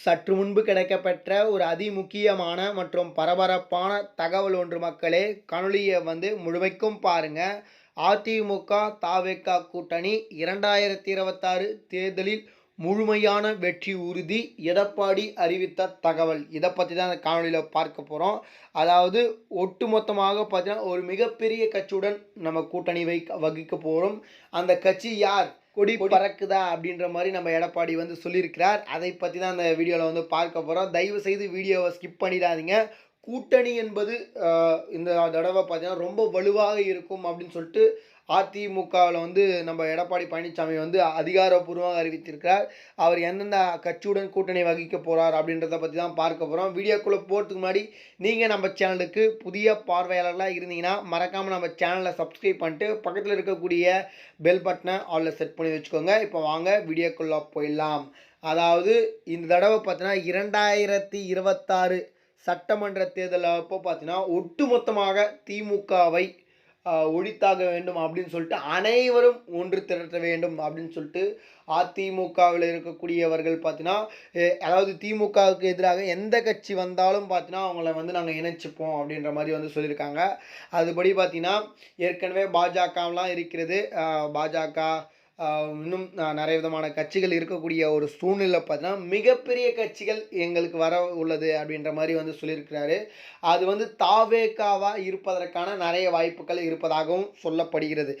சற்று முன்பு கிடைக்கப்பெற்ற ஒரு அதிமுக்கியமான மற்றும் பரபரப்பான தகவல் ஒன்று மக்களே கணொலியை வந்து முழுமைக்கும் பாருங்க. அதிமுக தாவேக்கா கூட்டணி இரண்டாயிரத்தி இருபத்தாறு தேர்தலில் முழுமையான வெற்றி உறுதி எடப்பாடி அறிவித்த தகவல். இதை பற்றி தான் அந்த காணொலியில் பார்க்க போகிறோம் அதாவது ஒட்டுமொத்தமாக பார்த்தீங்கன்னா ஒரு மிகப்பெரிய கட்சியுடன் நம்ம கூட்டணி வைக்க வகிக்க போகிறோம் அந்த கட்சி யார்? கொடி பறக்குதா அப்படின்ற மாதிரி நம்ம எடப்பாடி வந்து சொல்லியிருக்கிறார். அதை பற்றி தான் அந்த வீடியோவில் வந்து பார்க்க போகிறோம் தயவு செய்து வீடியோவை ஸ்கிப் பண்ணிடாதீங்க. கூட்டணி என்பது இந்த தடவை பார்த்தீங்கன்னா ரொம்ப வலுவாக இருக்கும் அப்படின்னு சொல்லிட்டு அதிமுகவில் வந்து நம்ம எடப்பாடி பழனிசாமி வந்து அதிகாரப்பூர்வமாக அறிவித்திருக்கிறார். அவர் எந்தெந்த கட்சியுடன் கூட்டணி வகிக்க போகிறார் அப்படின்றத பற்றி தான் பார்க்க போகிறோம் வீடியோக்குள்ளே போகிறதுக்கு முன்னாடி நீங்கள் நம்ம சேனலுக்கு புதிய பார்வையாளர்களாக இருந்தீங்கன்னா மறக்காமல் நம்ம சேனலை சப்ஸ்கிரைப் பண்ணிட்டு பக்கத்தில் இருக்கக்கூடிய பெல் பட்டனை ஆலில் செட் பண்ணி வச்சுக்கோங்க. இப்போ வாங்க வீடியோக்குள்ளே போயிடலாம். அதாவது இந்த தடவை பார்த்தீங்கன்னா இரண்டாயிரத்தி இருபத்தாறு சட்டமன்ற தேர்தல் அப்போ பார்த்தீங்கன்னா ஒட்டுமொத்தமாக திமுகவை ஒழித்தாக வேண்டும் அப்படின்னு சொல்லிட்டு அனைவரும் ஒன்று திரட்ட வேண்டும் அப்படின்னு சொல்லிட்டு அதிமுகவில் இருக்கக்கூடியவர்கள் பார்த்தீங்கன்னா அதாவது திமுகவுக்கு எதிராக எந்த கட்சி வந்தாலும் பார்த்தீங்கன்னா அவங்கள வந்து நாங்கள் இணைச்சிப்போம் அப்படின்ற மாதிரி வந்து சொல்லியிருக்காங்க. அதுபடி பார்த்தீங்கன்னா ஏற்கனவே பாஜகலாம் இருக்கிறது. பாஜக இன்னும் நிறைய விதமான கட்சிகள் இருக்கக்கூடிய ஒரு சூழ்நிலை பார்த்தீங்கன்னா மிகப்பெரிய கட்சிகள் எங்களுக்கு வர உள்ளது அப்படின்ற மாதிரி வந்து சொல்லியிருக்கிறாரு. அது வந்து தாவேக்காவா இருப்பதற்கான நிறைய வாய்ப்புகள் இருப்பதாகவும் சொல்லப்படுகிறது.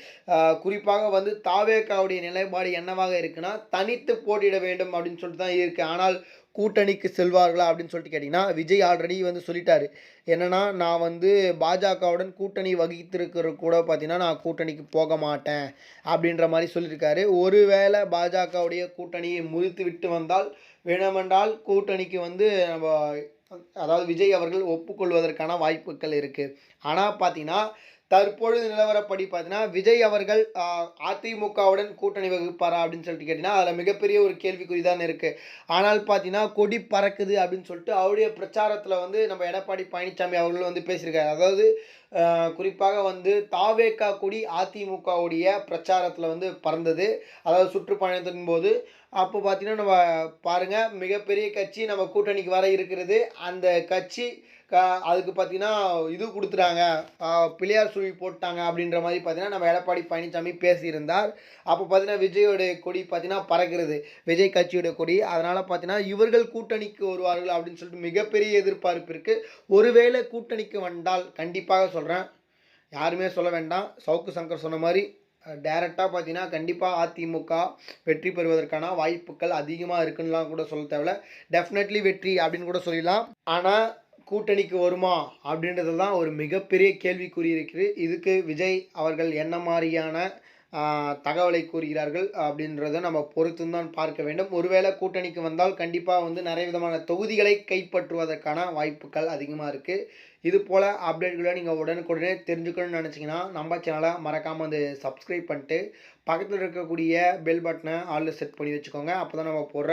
குறிப்பாக வந்து தாவேக்காவுடைய நிலைப்பாடு என்னவாக இருக்குன்னா தனித்து போட்டியிட வேண்டும் அப்படின்னு சொல்லிட்டு தான் இருக்குது ஆனால் கூட்டணிக்கு செல்வார்களா அப்படின்னு சொல்லிட்டு கேட்டிங்கன்னா விஜய் ஆல்ரெடி வந்து சொல்லிட்டாரு. என்னென்னா நான் வந்து பாஜகவுடன் கூட்டணி வகித்திருக்கிற கூட பார்த்தீங்கன்னா நான் கூட்டணிக்கு போக மாட்டேன் அப்படின்ற மாதிரி சொல்லியிருக்காரு. ஒருவேளை பாஜகவுடைய கூட்டணியை முறித்து விட்டு வந்தால் வேணுமென்றால் கூட்டணிக்கு வந்து நம்ம அதாவது விஜய் அவர்கள் ஒப்புக்கொள்வதற்கான வாய்ப்புகள் இருக்குது ஆனால் பார்த்தீங்கன்னா தற்பொழுது நிலவரப்படி பார்த்தீங்கன்னா விஜய் அவர்கள் அதிமுகவுடன் கூட்டணி வகுப்பாரா அப்படின்னு சொல்லிட்டு கேட்டிங்கன்னா அதில் மிகப்பெரிய ஒரு கேள்விக்குறி தான் இருக்குது ஆனால் பார்த்தீங்கன்னா கொடி பறக்குது அப்படின்னு சொல்லிட்டு அவருடைய பிரச்சாரத்தில் வந்து நம்ம எடப்பாடி பழனிசாமி அவர்கள் வந்து பேசியிருக்காரு. அதாவது குறிப்பாக வந்து தாவேக்கா கொடி அதிமுகவுடைய பிரச்சாரத்தில் வந்து பறந்தது. அதாவது சுற்றுப்பயணத்தின் போது அப்போ பார்த்தீங்கன்னா நம்ம பாருங்கள் மிகப்பெரிய கட்சி நம்ம கூட்டணிக்கு வர இருக்கிறது. அந்த கட்சி அதுக்கு பார்த்தீங்கன்னா இது கொடுத்துட்டாங்க. பிள்ளையார் சுழி போட்டாங்க அப்படின்ற மாதிரி பார்த்தீங்கன்னா நம்ம எடப்பாடி பழனிசாமி பேசியிருந்தார். அப்போ பார்த்தீங்கன்னா விஜயோடைய கொடி பார்த்தீங்கன்னா பறக்கிறது. விஜய் கட்சியோட கொடி. அதனால் பார்த்தீங்கன்னா இவர்கள் கூட்டணிக்கு வருவார்கள் அப்படின்னு சொல்லிட்டு மிகப்பெரிய எதிர்பார்ப்பு இருக்குது ஒருவேளை கூட்டணிக்கு வந்தால் கண்டிப்பாக சொல்கிறேன் யாருமே சொல்ல வேண்டாம். சவுக்கு சங்கர் சொன்ன மாதிரி டேரெக்டாக பார்த்தீங்கன்னா கண்டிப்பாக அதிமுக வெற்றி பெறுவதற்கான வாய்ப்புகள் அதிகமாக இருக்குன்னுலாம் கூட சொல்ல தேவையில்ல. டெஃபினெட்லி வெற்றி அப்படின்னு கூட சொல்லிடலாம். ஆனால் கூட்டணிக்கு வருமா அப்படின்றது தான் ஒரு மிகப்பெரிய கேள்விக்குறி இருக்குது. இதுக்கு விஜய் அவர்கள் என்ன மாதிரியான தகவலை கூறுகிறார்கள் அப்படின்றத நம்ம பொறுத்துந்தான் பார்க்க வேண்டும். ஒருவேளை கூட்டணிக்கு வந்தால் கண்டிப்பாக வந்து நிறைய விதமான தொகுதிகளை கைப்பற்றுவதற்கான வாய்ப்புகள் அதிகமாக இருக்குது இது போல் அப்டேட்களை நீங்கள் உடனுக்குடனே தெரிஞ்சுக்கணும்னு நினச்சிங்கன்னா நம்ம சேனலை மறக்காமல் வந்து சப்ஸ்கிரைப் பண்ணிட்டு பக்கத்தில் இருக்கக்கூடிய பெல் பட்டனை ஆளில் செட் பண்ணி வச்சுக்கோங்க. அப்போ தான் நம்ம போடுற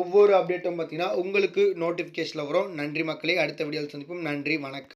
ஒவ்வொரு அப்டேட்டும் பார்த்தீங்கன்னா உங்களுக்கு நோட்டிஃபிகேஷனில் வரும். நன்றி மக்களே அடுத்த வீடியோவில் சந்திப்போம். நன்றி வணக்கம்.